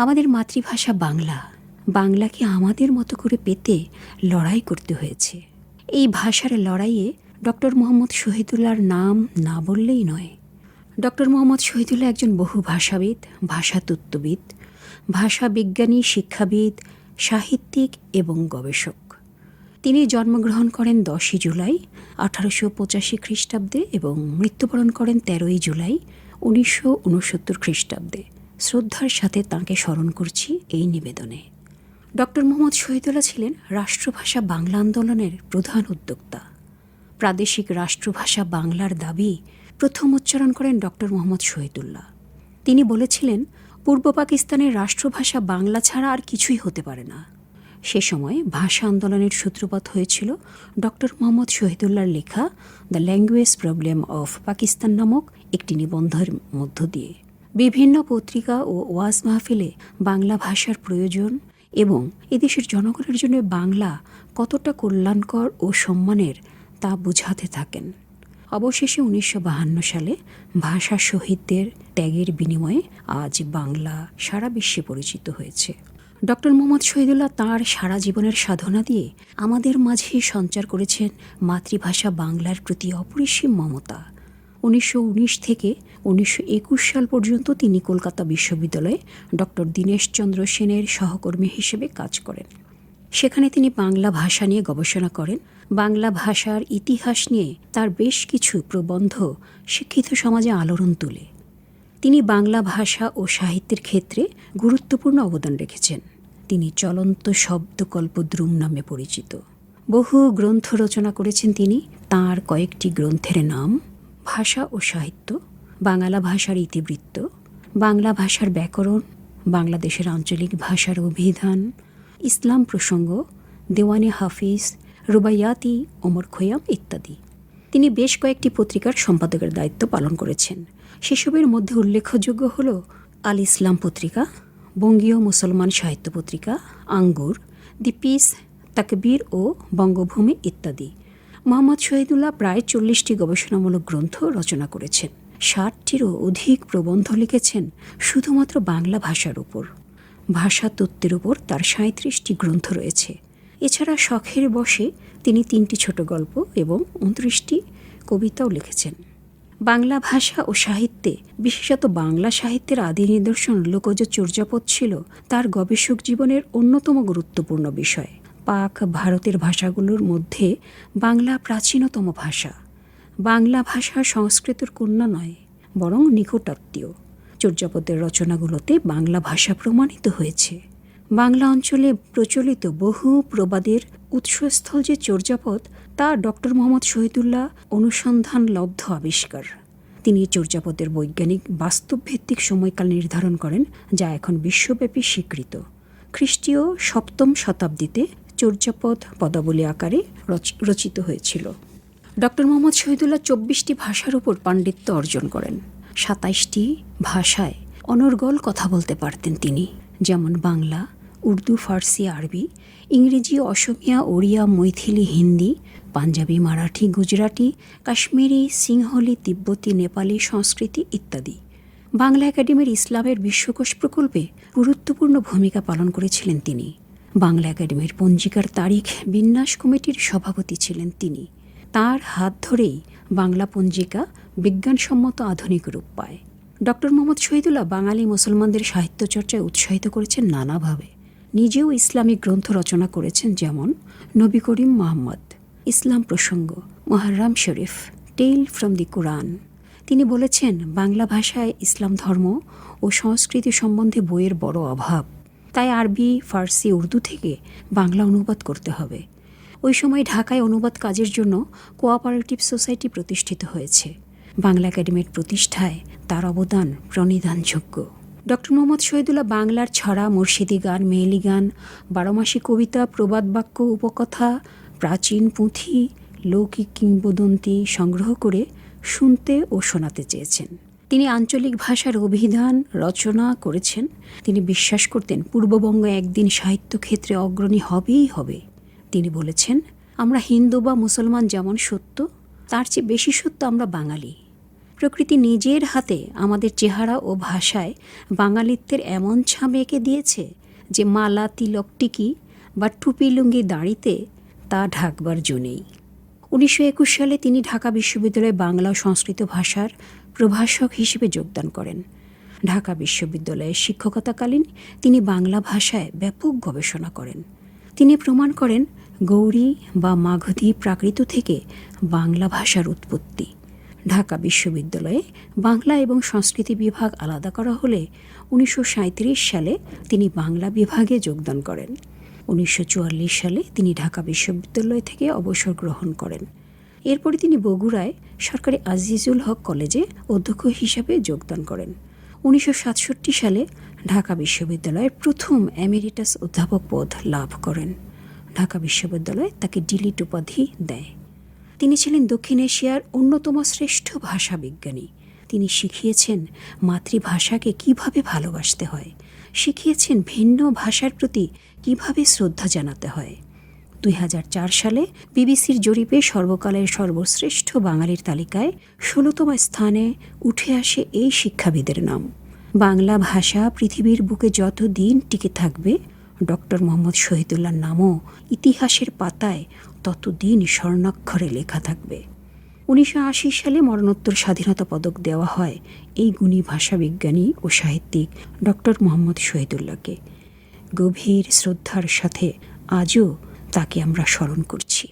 আমাদের মাতৃভাষা বাংলা। বাংলাকে আমাদের মতো করে পেতে লড়াই করতে হয়েছে। এই ভাষার লড়াইয়ে ডক্টর মোহাম্মদ শহীদুল্লাহর নাম না বললেই নয়। ডক্টর মোহাম্মদ শহীদুল্লাহ একজন বহু ভাষাবিদ ভাষাতত্ত্ববিদ ভাষা বিজ্ঞানী শিক্ষাবিদ, সাহিত্যিক এবং গবেষক। তিনি জন্মগ্রহণ করেন দশই জুলাই আঠারোশো পঁচাশি খ্রিস্টাব্দে এবং মৃত্যুবরণ করেন তেরোই জুলাই উনিশশো উনসত্তর খ্রিস্টাব্দে। শ্রদ্ধার সাথে তাঁকে স্মরণ করছি এই নিবেদনে। ডক্টর মোহাম্মদ শহীদুল্লাহ ছিলেন রাষ্ট্রভাষা বাংলা আন্দোলনের প্রধান উদ্যোক্তা। প্রাদেশিক রাষ্ট্রভাষা বাংলার দাবি প্রথম উচ্চারণ করেন ডক্টর মোহাম্মদ শহীদুল্লাহ। তিনি বলেছিলেন, পূর্ব পাকিস্তানের রাষ্ট্রভাষা বাংলা ছাড়া আর কিছুই হতে পারে না। সে সময় ভাষা আন্দোলনের সূত্রপাত হয়েছিল ডক্টর মোহাম্মদ শহীদুল্লাহর লেখা the language problem of Pakistan নামক একটি নিবন্ধের মধ্য দিয়ে। বিভিন্ন পত্রিকা ও ওয়াজ মাহফিলে বাংলা ভাষার প্রয়োজন এবং এদেশের জনগণের জন্য বাংলা কতটা কল্যাণকর ও সম্মানের তা বুঝাতে থাকেন। অবশেষে উনিশশো সালে ভাষা শহীদদের ত্যাগের বিনিময়ে আজ বাংলা সারা বিশ্বে পরিচিত হয়েছে। ডক্টর মোহাম্মদ শহীদুল্লাহ তাঁর সারা জীবনের সাধনা দিয়ে আমাদের মাঝে সঞ্চার করেছেন মাতৃভাষা বাংলার প্রতি অপরিসীম মমতা। উনিশশো উনিশ থেকে উনিশশো একুশ সাল পর্যন্ত তিনি কলকাতা বিশ্ববিদ্যালয়ে ডক্টর দীনেশচন্দ্র সেনের সহকর্মী হিসেবে কাজ করেন। সেখানে তিনি বাংলা ভাষা নিয়ে গবেষণা করেন। বাংলা ভাষার ইতিহাস নিয়ে তার বেশ কিছু প্রবন্ধ শিক্ষিত সমাজে আলোড়ন তোলে। তিনি বাংলা ভাষা ও সাহিত্যের ক্ষেত্রে গুরুত্বপূর্ণ অবদান রেখেছেন। তিনি চলন্ত শব্দকল্প দ্রুম নামে পরিচিত। বহু গ্রন্থ রচনা করেছেন তিনি। তার কয়েকটি গ্রন্থের নাম ভাষা ও সাহিত্য, বাংলা ভাষার ইতিবৃত্ত, বাংলা ভাষার ব্যাকরণ, বাংলাদেশের আঞ্চলিক ভাষার অভিধান, ইসলাম প্রসঙ্গ, দেওয়ানে হাফিজ, রুবাইয়াতি, ওমর খৈয়াম ইত্যাদি। তিনি বেশ কয়েকটি পত্রিকার সম্পাদকের দায়িত্ব পালন করেছেন। সেসবের মধ্যে উল্লেখযোগ্য হল আল ইসলাম পত্রিকা, বঙ্গীয় মুসলমান সাহিত্য পত্রিকা, আঙ্গুর, দি পিস, তাকবীর ও বঙ্গভূমি ইত্যাদি। মোহাম্মদ শহীদুল্লাহ প্রায় চল্লিশটি গবেষণামূলক গ্রন্থ রচনা করেছেন। ষাটটিরও অধিক প্রবন্ধ লিখেছেন শুধুমাত্র বাংলা ভাষার উপর। ভাষা তত্ত্বের উপর তার সাঁত্রিশটি গ্রন্থ রয়েছে। এছাড়া শখের বসে তিনি তিনটি ছোট গল্প এবং উনত্রিশটি কবিতাও লিখেছেন। বাংলা ভাষা ও সাহিত্যে, বিশেষত বাংলা সাহিত্যের আদি নিদর্শন লোকজ চর্যাপদ ছিল তার গবেষক জীবনের অন্যতম গুরুত্বপূর্ণ বিষয়। পাক ভারতের ভাষাগুলোর মধ্যে বাংলা প্রাচীনতম ভাষা। বাংলা ভাষা সংস্কৃতের কন্যা নয়, বরং নিকটাত্মীয়। চর্যাপদের রচনাগুলোতে বাংলা ভাষা প্রমাণিত হয়েছে। বাংলা অঞ্চলে প্রচলিত বহু প্রবাদের উৎসস্থল যে চর্যাপদ, তা ডক্টর মোহাম্মদ শহীদুল্লাহ অনুসন্ধান লব্ধ আবিষ্কার। তিনি চর্যাপদের বৈজ্ঞানিক বাস্তবভিত্তিক সময়কাল নির্ধারণ করেন, যা এখন বিশ্বব্যাপী স্বীকৃত। খ্রিস্টীয় সপ্তম শতাব্দীতে চর্যাপদ পদাবলী আকারে রচ- রচিত হয়েছিল। ডক্টর মোহাম্মদ শহীদুল্লাহ চব্বিশটি ভাষার উপর পাণ্ডিত্য অর্জন করেন। সাতাইশটি ভাষায় অনর্গল কথা বলতে পারতেন তিনি, যেমন বাংলা, উর্দু, ফার্সি, আরবি, ইংরেজি, অসমিয়া, ওড়িয়া, মৈথিলি, হিন্দি, পাঞ্জাবি, মারাঠি, গুজরাটি, কাশ্মীরি, সিংহলি, তিব্বতী, নেপালি, সংস্কৃতি ইত্যাদি। বাংলা একাডেমির ইসলামের বিশ্বকোষ প্রকল্পে গুরুত্বপূর্ণ ভূমিকা পালন করেছিলেন তিনি। বাংলা একাডেমির পঞ্জিকার তারিখ বিন্যাস কমিটির সভাপতি ছিলেন তিনি। তার হাত ধরেই বাংলা পঞ্জিকা বিজ্ঞানসম্মত আধুনিক রূপ পায়। ডক্টর মোহাম্মদ শহীদুল্লাহ বাঙালি মুসলমানদের সাহিত্য চর্চায় উৎসাহিত করেছেন নানাভাবে। নিজেও ইসলামিক গ্রন্থ রচনা করেছেন যেমন নবী করিম মোহাম্মদ, ইসলাম প্রসঙ্গ মোহারাম শরীফ, টেইল ফ্রম দি কোরআন। তিনি বলেছেন, বাংলা ভাষায় ইসলাম ধর্ম ও সংস্কৃতি সম্বন্ধে বইয়ের বড় অভাব। তাই আরবি, ফার্সি, উর্দু থেকে বাংলা অনুবাদ করতে হবে। ওই সময় ঢাকায় অনুবাদ কাজের জন্য কোঅপারেটিভ সোসাইটি প্রতিষ্ঠিত হয়েছে। বাংলা একাডেমির প্রতিষ্ঠায় তার অবদান প্রণিধানযোগ্য। ডক্টর মোহাম্মদ শহীদুল্লাহ বাংলার ছড়া, মুর্শিদি গান মেয়েলি গান, বারোমাসি কবিতা, প্রবাদ বাক্য, উপকথা, প্রাচীন পুঁথি, লৌকিক কিংবদন্তি সংগ্রহ করে শুনতে ও শোনাতে চেয়েছেন। তিনি আঞ্চলিক ভাষার অভিধান রচনা করেছেন। তিনি বিশ্বাস করতেন পূর্ববঙ্গ একদিন সাহিত্য ক্ষেত্রে অগ্রণী হবেই হবে। তিনি বলেছেন, আমরা হিন্দু বা মুসলমান যেমন সত্য, তার চেয়ে বেশি সত্য আমরা বাঙালি। প্রকৃতি নিজের হাতে আমাদের চেহারা ও ভাষায় বাঙালিত্বের এমন ছাম এঁকে দিয়েছে যে মালা, তিলক, টিকি বা টুপি লুঙ্গি দাঁড়িতে তা ঢাকবার জো নেই। উনিশশো একুশ সালে তিনি ঢাকা বিশ্ববিদ্যালয়ে বাংলা ও সংস্কৃত ভাষার প্রভাষক হিসেবে যোগদান করেন। ঢাকা বিশ্ববিদ্যালয়ে শিক্ষকতাকালীন তিনি বাংলা ভাষায় ব্যাপক গবেষণা করেন। তিনি প্রমাণ করেন, গৌরী বা মাগধী প্রাকৃত থেকে বাংলা ভাষার উৎপত্তি। ঢাকা বিশ্ববিদ্যালয়ে বাংলা এবং সংস্কৃতি বিভাগ আলাদা করা হলে উনিশশো সাঁইত্রিশ সালে তিনি বাংলা বিভাগে যোগদান করেন। উনিশশো চুয়াল্লিশ সালে তিনি ঢাকা বিশ্ববিদ্যালয় থেকে অবসর গ্রহণ করেন। এরপরে তিনি বগুড়ায় সরকারি আজিজুল হক কলেজে অধ্যক্ষ হিসাবে যোগদান করেন। উনিশশো সাতষট্টি সালে ঢাকা বিশ্ববিদ্যালয়ের প্রথম এমেরিটাস অধ্যাপক পদ লাভ করেন। ঢাকা বিশ্ববিদ্যালয় তাকে ডিলিট উপাধি দেয়। তিনি ছিলেন দক্ষিণ এশিয়ার অন্যতম শ্রেষ্ঠ ভাষাবিজ্ঞানী তিনি শিখিয়েছেন মাতৃভাষাকে কীভাবে ভালোবাসতে হয়। শিখিয়েছেন ভিন্ন ভাষার প্রতি কীভাবে শ্রদ্ধা জানাতে হয়। দুই হাজার চার সালে বিবিসির জরিপে সর্বকালের সর্বশ্রেষ্ঠ বাঙালির তালিকায় ষোলোতম স্থানে উঠে আসে এই শিক্ষাবিদের নাম। বাংলা ভাষা পৃথিবীর বুকে যত দিন টিকে থাকবে, ডক্টর মোহাম্মদ শহীদুল্লাহর নামও ইতিহাসের পাতায় ততদিন স্বর্ণাক্ষরে লেখা থাকবে। উনিশশো আশি সালে মরণোত্তর স্বাধীনতা পদক দেওয়া হয় এই গুণী ভাষাবিজ্ঞানী ও সাহিত্যিক ডক্টর মোহাম্মদ শহীদুল্লাহকে। গভীর শ্রদ্ধার সাথে আজও তাকে আমরা স্মরণ করছি।